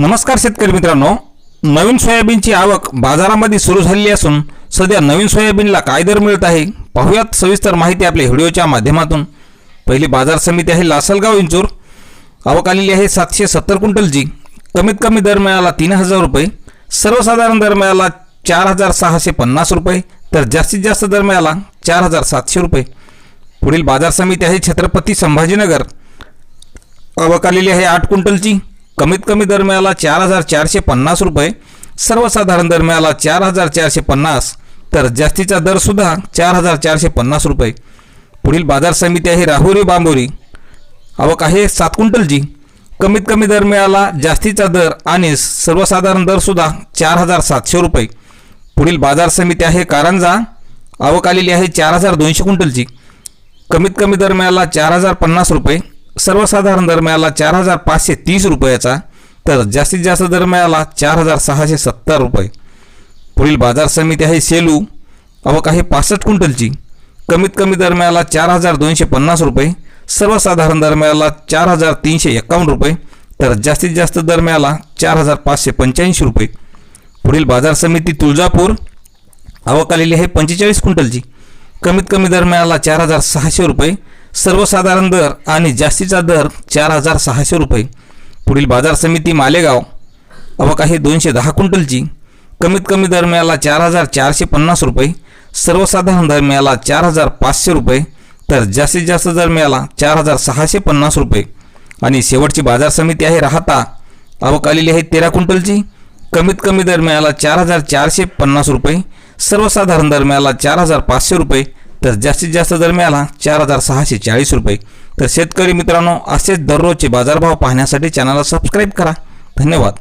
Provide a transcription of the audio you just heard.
नमस्कार शेतकरी मित्रांनो. नवीन सोयाबीनची आवक बाजारामध्ये सुरू झालेली असून सध्या नवीन सोयाबीनला काय दर मिळत आहे पाहूयात सविस्तर माहिती आपल्या व्हिडिओच्या माध्यमातून. पहिली बाजार समिती आहे लासलगाव इंचूर. आवक आलेली आहे सातशे सत्तर क्विंटलची कमीत कमी दर मिळाला तीन हजार रुपये. सर्वसाधारण दर मिळाला चार हजार सहाशे पन्नास रुपये. तर जास्तीत जास्त दर मिळाला चार हजार सातशे रुपये. पुढील बाजार समिती आहे छत्रपती संभाजीनगर. आवक आलेली आहे आठ क्विंटलची. कमीत कमी दर मिळाला चार हजार चारशे पन्नास रुपये. सर्वसाधारण दर मिळाला चार हजार चारशे पन्नास. तर जास्तीचा दरसुद्धा चार हजार चारशे पन्नास रुपये. पुढील बाजार समिती आहे राहुरी बांबोरी. आवक आहे सात क्विंटलची. कमीत कमी दर मिळाला जास्तीचा दर आणि सर्वसाधारण दरसुद्धा चार हजार सातशे रुपये. पुढील बाजार समिती आहे कारंजा. आवक आलेली आहे चार हजार दोनशे क्विंटलची. कमीत कमी दर मिळाला चार हजार पन्नास रुपये. सर्वसाधारण दर मिळाला चार हजार पाचशे तीस रुपयाचा तर जास्तीत जास्त दर मिळाला चार हजार सहाशे सत्तर रुपये. पुढील बाजार समिती आहे सेलू. आवक आहे पासष्ट क्विंटलची. कमीत कमी दर मिळाला चार हजार दोनशे पन्नास रुपये. सर्वसाधारण दर मिळाला चार हजार तीनशे एकावन्न रुपये. तर जास्तीत जास्त दर मिळाला चार हजार पाचशे पंच्याऐंशी रुपये. पुढील बाजार समिती तुळजापूर. आवक आलेली आहे पंचेचाळीस क्विंटलची. कमीत कमी दर मिळाला चार हजार सहाशे रुपये. सर्वसाधारण दर आणि जास्तीचा दर चार हजार सहाशे रुपये. पुढील बाजार समिती मालेगाव. आवक आहे दोनशे दहा क्विंटलची. कमीत कमी दर मिळाला चार हजार चारशे पन्नास रुपये. सर्वसाधारण दर मिळाला चार हजार पाचशे रुपये. तर जास्तीत जास्त दर मिळाला चार हजार सहाशे पन्नास रुपये. आणि शेवटची बाजार समिती आहे राहता. आवक आलेली आहे तेरा क्विंटलची. कमीत कमी दर मिळाला चार हजार चारशे पन्नास रुपये. सर्वसाधारण दर मिळाला चार हजार पाचशे रुपये. तर जास्तीत जास्त दर मिळाला चार हजार सहाशे चाळीस रुपये. तर शेतकरी मित्रांनो असेच दररोजचे बाजारभाव पाहण्यासाठी चॅनलला सबस्क्राईब करा. धन्यवाद.